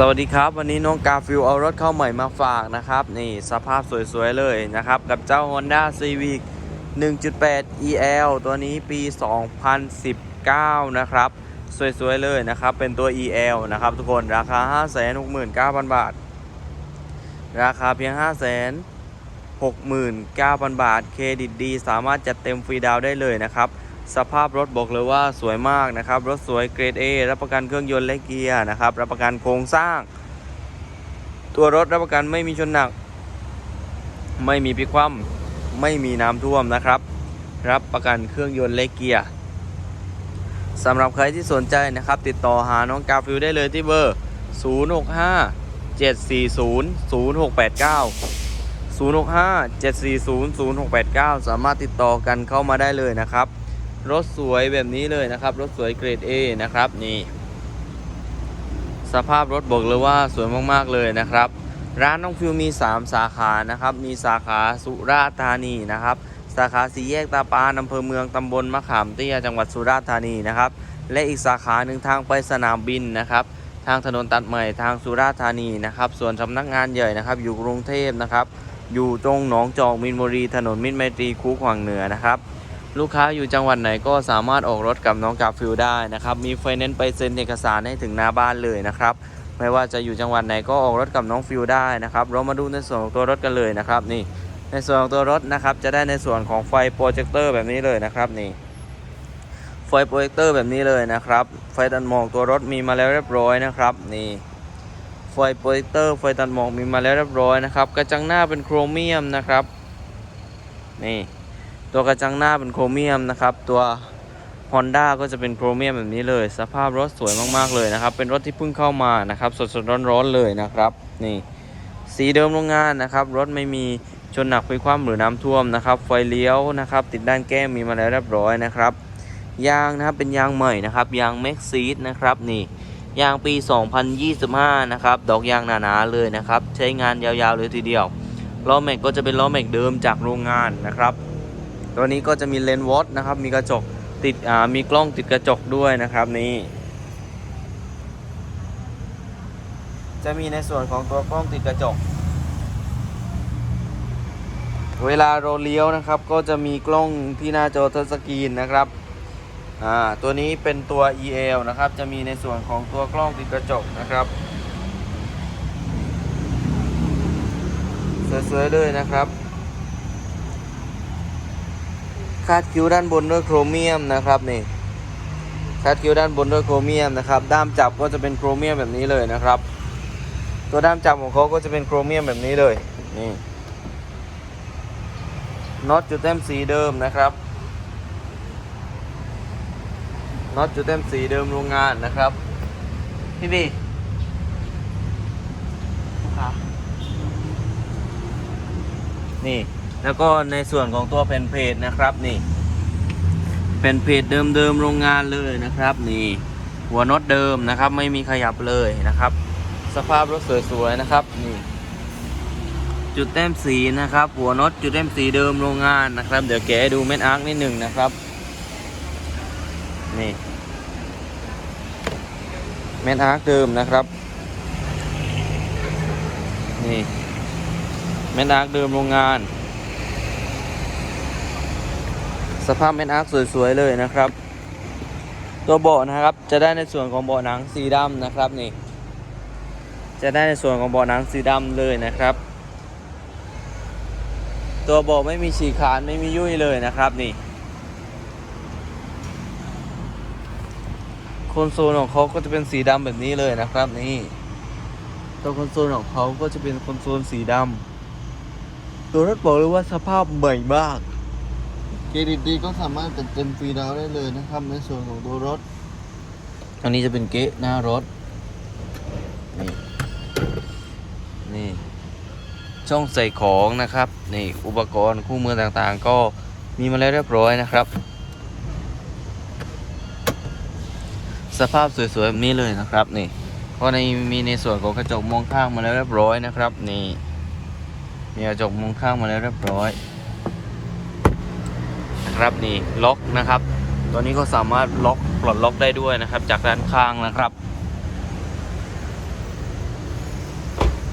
สวัสดีครับ วันนี้น้องกาฟิลเอารถเข้าใหม่มาฝากนะครับ นี่สภาพสวยๆ เลยนะครับ กับเจ้า Honda Civic 1.8 EL ตัวนี้ปี 2019 นะครับ สวยๆ เลยนะครับ เป็นตัว EL นะครับทุกคนราคา 569,000 บาท ราคาเพียง 569,000 บาท เครดิตดี สามารถจัดเต็มฟรีดาวได้เลยนะครับ สภาพรถบอกเลยว่าสวยมากนะครับ รถสวยเกรด A รับประกันเครื่องยนต์และเกียร์นะครับ รับประกันโครงสร้าง ตัวรถรับประกันไม่มีชนหนัก ไม่มีพิกคว่ำไม่มีน้ำท่วมนะครับ รับประกันเครื่องยนต์และเกียร์สำหรับใครที่สนใจนะครับ ติดต่อหาน้องกาฟิลได้เลยที่เบอร์ 065 740 0689 065 740 0689 สามารถติดต่อกันเข้ามาได้เลยนะครับ รถสวยแบบนี้เลยนะครับ รถสวยเกรด A นะครับนี่สภาพรถบอกเลยว่าสวยมากๆเลยนะครับ ร้านน้องฟิวมี 3 สาขานะครับ มีสาขาสุราษฎร์ธานีนะครับ สาขาสีแยกตาปานอำเภอเมืองตำบลมะขามเตี้ยจังหวัดสุราษฎร์ธานีนะครับ และอีกสาขาหนึ่งทางไปสนามบินนะครับ ทางถนนตัดใหม่ทางสุราษฎร์ธานีนะครับ ส่วนสำนักงานใหญ่นะครับ อยู่กรุงเทพนะครับ อยู่ตรงหนองจอกมินบุรี ถนนมิตรไมตรีคูขวางเหนือนะครับ ลูกค้าอยู่จังหวัดไหนก็สามารถออกรถกับน้องกาฟิลได้นะครับ มีไฟแนนซ์ไปเซ็นเอกสารให้ถึงหน้าบ้านเลยนะครับ ไม่ว่าจะอยู่จังหวัดไหนก็ออกรถกับน้องฟิลได้นะครับ เรามาดูในส่วนของตัวรถกันเลยนะครับนี่ ในส่วนของตัวรถนะครับจะได้ในส่วนของไฟโปรเจคเตอร์แบบนี้เลยนะครับนี่ไฟโปรเจคเตอร์แบบนี้เลยนะครับ ไฟตัดหมอกตัวรถมีมาแล้วเรียบร้อยนะครับนี่ไฟโปรเจคเตอร์ไฟตัดหมอกมีมาแล้วเรียบร้อยนะครับ กระจังหน้าเป็นโครเมียมนะครับ นี่ ตัวกระจังหน้าเป็นโครเมียมนะครับ ตัว Honda ก็จะเป็นโครเมียมแบบนี้เลย สภาพรถสวยมากๆเลยนะครับ เป็นรถที่เพิ่งเข้ามานะครับ สดๆร้อนๆเลยนะครับ นี่สีเดิมโรงงานนะครับ รถไม่มีชนหนักพลิกคว่ำหรือน้ำท่วมนะครับ ไฟเลี้ยวนะครับ ติดด้านแก้มมีมาแล้วเรียบร้อยนะครับ ยางนะครับเป็นยางใหม่นะครับ ยาง m a x s e e d นะครับนี่ยางปี 2025 นะครับ ดอกยางหนาๆเลยนะครับ ใช้งานยาวๆเลยทีเดียว ล้อแม็กก็จะเป็นล้อแม็กเดิมจากโรงงานนะครับ ตัวนี้ก็จะมีเลนส์วอตนะครับ มีกระจกติดมีกล้องติดกระจกด้วยนะครับนี่จะมีในส่วนของตัวกล้องติดกระจก เวลาเราเลี้ยวนะครับ ก็จะมีกล้องที่หน้าจอทัชสกรีนนะครับตัวนี้เป็นตัว EL นะครับ จะมีในส่วนของตัวกล้องติดกระจกนะครับสวยๆเลยนะครับ คาดคิ้วด้านบนด้วยโครเมียมนะครับนี่คาดคิ้วด้านบนด้วยโครเมียมนะครับด้ามจับก็จะเป็นโครเมียมแบบนี้เลยนะครับ ตัวด้ามจับของเขาก็จะเป็นโครเมียมแบบนี้เลยนี่น็อตจุดเต็มสีเดิมนะครับน็อตจุดเต็มสีเดิมโรงงานนะครับพี่บีลูกค้านี่ แล้วก็ในส่วนของตัวแผ่นเพจนะครับนี่แผ่นเพจเดิมๆโรงงานเลยนะครับ นี่หัวน็อตเดิมนะครับ ไม่มีขยับเลยนะครับ สภาพรถสวยๆนะครับนี่จุดแต้มสีนะครับ หัวน็อตจุดแต้มสีเดิมโรงงานนะครับ เดี๋ยวแกดูเม็ดอาร์คนิดหนึ่งนะครับนี่เม็ดอาร์คเดิมนะครับนี่เม็ดอาร์คเดิมโรงงาน สภาพเม็ดอาร์คสวยๆเลยนะครับ ตัวเบาะนะครับจะได้ในส่วนของเบาะหนังสีดำนะครับนี่ จะได้ในส่วนของเบาะหนังสีดำเลยนะครับ ตัวเบาะไม่มีฉีกขาดไม่มียุ่ยเลยนะครับนี่คอนโซลของเขาก็จะเป็นสีดำแบบนี้เลยนะครับนี่ตัวคอนโซลของเขาก็จะเป็นคอนโซลสีดำตัวรถบอกเลยว่าสภาพใหม่มาก รดิตดีก็สามารถจัดเต็มฟรีดาวได้เลยนะครับ ในส่วนของตัวรถ อันนี้จะเป็นเก๊ะหน้ารถ นี่ นี่ ช่องใส่ของนะครับ นี่อุปกรณ์คู่มือต่างๆ ก็มีมาแล้วเรียบร้อยนะครับ สภาพสวยๆแบบนี้เลยนะครับนี่ก็ในมีในส่วนของกระจกมองข้างมาแล้วเรียบร้อยนะครับ นี่มีกระจกมองข้างมาแล้วเรียบร้อย นะครับนี่ล็อกนะครับ ตัวนี้ก็สามารถล็อกปลดล็อกได้ด้วยนะครับ จากด้านข้างนะครับ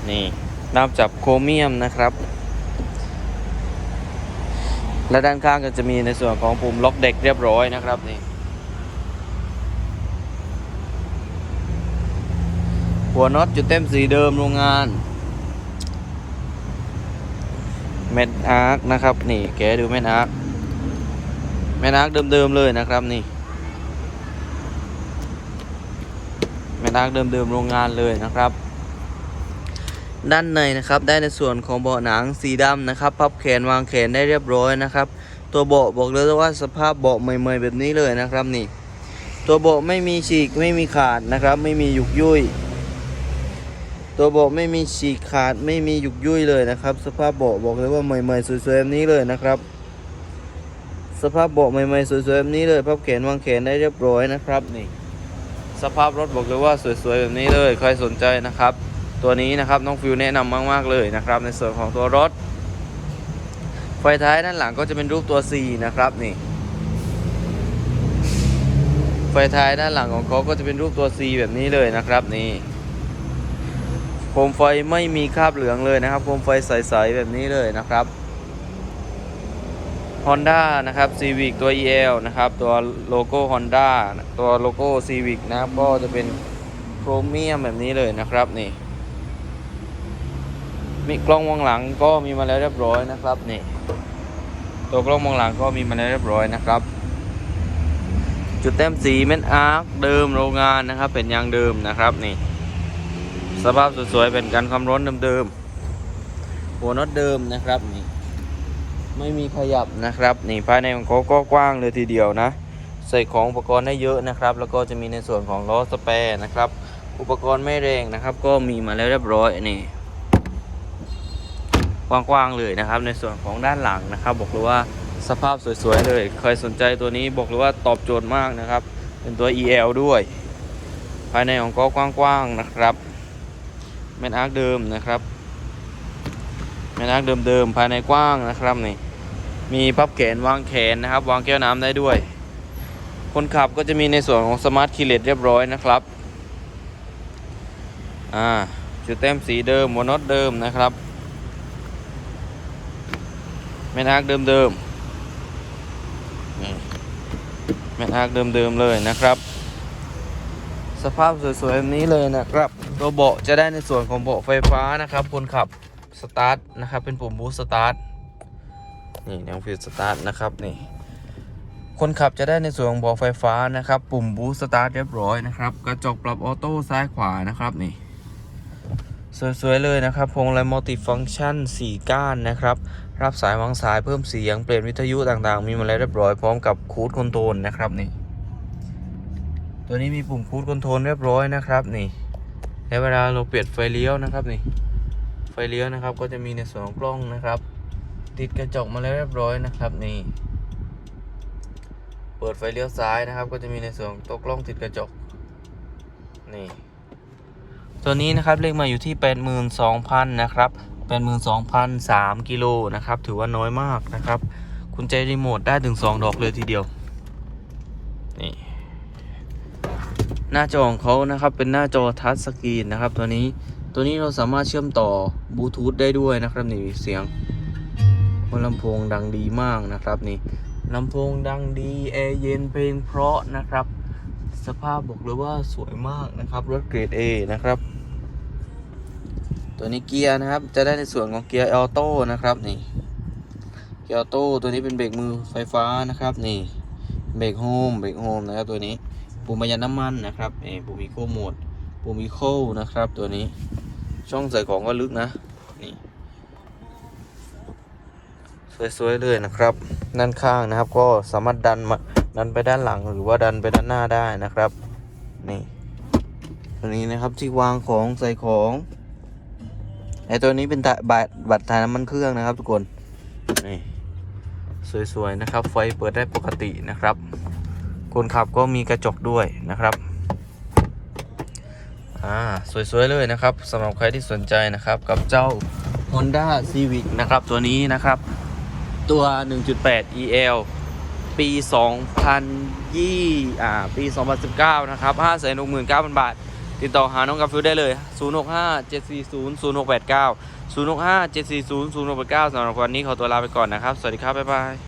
นี่ด้ามจับโครเมียมนะครับ และด้านข้างก็จะมีในส่วนของปุ่มล็อกเด็กเรียบร้อยนะครับนี่หัวน็อตจุดเต็มสีเดิมโรงงานเม็ดอาร์คนะครับ นี่แกดูเม็ดอาร์ค เม็ดอาคเดิมๆเลยนะครับนี่เม็ดอาคเดิมๆโรงงานเลยนะครับ ด้านในนะครับได้ในส่วนของเบาะหนังสีดำนะครับ พับแขนวางแขนได้เรียบร้อยนะครับ ตัวเบาะบอกเลยว่าสภาพเบาะใหม่ๆแบบนี้เลยนะครับนี่ ตัวเบาะไม่มีฉีกไม่มีขาดนะครับ ไม่มีหยุกยุ่ยตัวเบาะไม่มีฉีกขาดไม่มีหยุกยุ่ยเลยนะครับ สภาพเบาะบอกเลยว่าใหม่ๆสวยๆแบบนี้เลยนะครับ สภาพเบาะใหม่ๆ สวยๆแบบนี้เลยพับแขนวางแขนได้เรียบร้อยนะครับนี่สภาพรถบอกเลยว่าสวยๆแบบนี้เลยใครสนใจนะครับ ตัวนี้นะครับน้องฟิวแนะนำมากๆเลยนะครับ ในส่วนของตัวรถ ไฟท้ายด้านหลังก็จะเป็นรูปตัว C นะครับนี่ไฟท้ายด้านหลังของเขาก็จะเป็นรูปตัว C แบบนี้เลยนะครับนี่โคมไฟไม่มีคราบเหลืองเลยนะครับโคมไฟใสๆแบบนี้เลยนะครับ Honda นะครับ Civic ตัว EL นะครับ ตัวโลโก้ Honda ตัวโลโก้ Civic นะครับ ก็จะเป็นโครเมียมแบบนี้เลยนะครับนี่ มีกล้องมองหลังก็มีมาแล้วเรียบร้อยนะครับนี่ ตัวกล้องมองหลังก็มีมาแล้วเรียบร้อยนะครับ จุดเต็มสีเม็ดอาร์คเดิมโรงงานนะครับ เป็นยางเดิมนะครับนี่ สภาพสวยๆเป็นการความร้อนเดิมๆหัวน็อตเดิมนะครับนี่ ไม่มีขยับนะครับ นี่ภายในของเขาก็กว้างเลยทีเดียวนะ ใส่ของอุปกรณ์ได้เยอะนะครับ แล้วก็จะมีในส่วนของล้อสแปร์นะครับ อุปกรณ์ไม่แรงนะครับ ก็มีมาแล้วเรียบร้อยนี่กว้างๆเลยนะครับ ในส่วนของด้านหลังนะครับ บอกเลยว่าสภาพสวยๆเลย ใครสนใจตัวนี้บอกเลยว่าตอบโจทย์มากนะครับ เป็นตัว EL ด้วย ภายในของก็กว้างๆนะครับแมนอาร์คเดิมนะครับ นอาร์คเดิมๆภายในกว้างนะครับนี่มีพับแขนวางแขนนะครับ วางแก้วน้ำได้ด้วย คนขับก็จะมีในส่วนของสมาร์ทคีเลสเรียบร้อยนะครับอ่าจุดเต็มสีเดิมหัวน็อตเดิมนะครับแม่นอาร์คเดิมๆนี่แม่นอาร์คเดิมๆเลยนะครับ สภาพสวยๆแบบนี้เลยนะครับ ตัวเบาะจะได้ในส่วนของเบาะไฟฟ้านะครับ คนขับ สตาร์ทนะครับ เป็นปุ่มบูสต์สตาร์ทนี่แนวฟิวสตาร์ทนะครับนี่คนขับจะได้ในส่วนของบาะไฟฟ้านะครับ ปุ่มบูสต์สตาร์ทเรียบร้อยนะครับ กระจกปรับออโต้ซ้ายขวานะครับนี่สวยๆเลยนะครับพวงมาลัยมัลติฟังก์ชัน 4 ก้านนะครับ รับสายวางสายเพิ่มเสียงเปลี่ยนวิทยุต่างๆ มีมาแล้วเรียบร้อยพร้อมกับคูดคอนโทรลนะครับนี่ตัวนี้มีปุ่มคูดคอนโทรลเรียบร้อยนะครับนี่และเวลาเราเปลี่ยนไฟเลี้ยวนะครับนี่ ไฟเลี้ยวนะครับ ก็จะมีในส่วนของกล้องนะครับ ติดกระจกมาแล้วเรียบร้อยนะครับนี่ เปิดไฟเลี้ยวซ้ายนะครับ ก็จะมีในส่วนตัวกล้องติดกระจกนี่ตัวนี้นะครับเลขมาอยู่ที่ 82,000นะครับ82,003กิโลนะครับ ถือว่าน้อยมากนะครับคุณใจรีโมทได้ถึง 2 ดอกเลยทีเดียว นี่ หน้าจอของเขานะครับเป็นหน้าจอทัชสกรีนนะครับ ตัวนี้ ตัวนี้เราสามารถเชื่อมต่อบลูทูธได้ด้วยนะครับนี่เสียงลำโพงดังดีมากนะครับนี่ลำโพงดังดีแอร์เย็นเพลงเพราะนะครับ สภาพบอกเลยว่าสวยมากนะครับรถเกรด A นะครับ ตัวนี้เกียร์นะครับ จะได้ในส่วนของเกียร์ออโต้นะครับนี่เกียร์ออโต้ตัวนี้เป็นเบรกมือไฟฟ้านะครับนี่เบรกโฮมเบรกโฮมนะครับตัวนี้ปุ่มประหยัดน้ำมันนะครับนี่ปุ่มอีโคโหมด ปุ่มอีโคนะครับ ตัวนี้ช่องใส่ของก็ลึกนะ นี่ สวยๆเลยนะครับ ด้านข้างนะครับ ก็สามารถดันมาดันไปด้านหลังหรือว่าดันไปด้านหน้าได้นะครับ นี่ ตัวนี้นะครับที่วางของใส่ของไอตัวนี้เป็นบัตรบัตรถ่ายน้ำมันเครื่องนะครับ ทุกคนนี่สวยๆนะครับ ไฟเปิดได้ปกตินะครับ คนขับก็มีกระจกด้วยนะครับ อ่าสวยๆเลยนะครับสำหรับใครที่สนใจนะครับกับเจ้า Honda Civic นะครับตัวนี้นะครับ ตัว 1.8 EL ปี 2020อ่าปี 2019 นะครับ569,000 บาท ติดต่อหาน้องกาฟิวได้เลย 065 740 0689 065 740 0689สำหรับวันนี้ขอตัวลาไปก่อนนะครับ สวัสดีครับ บ๊ายบาย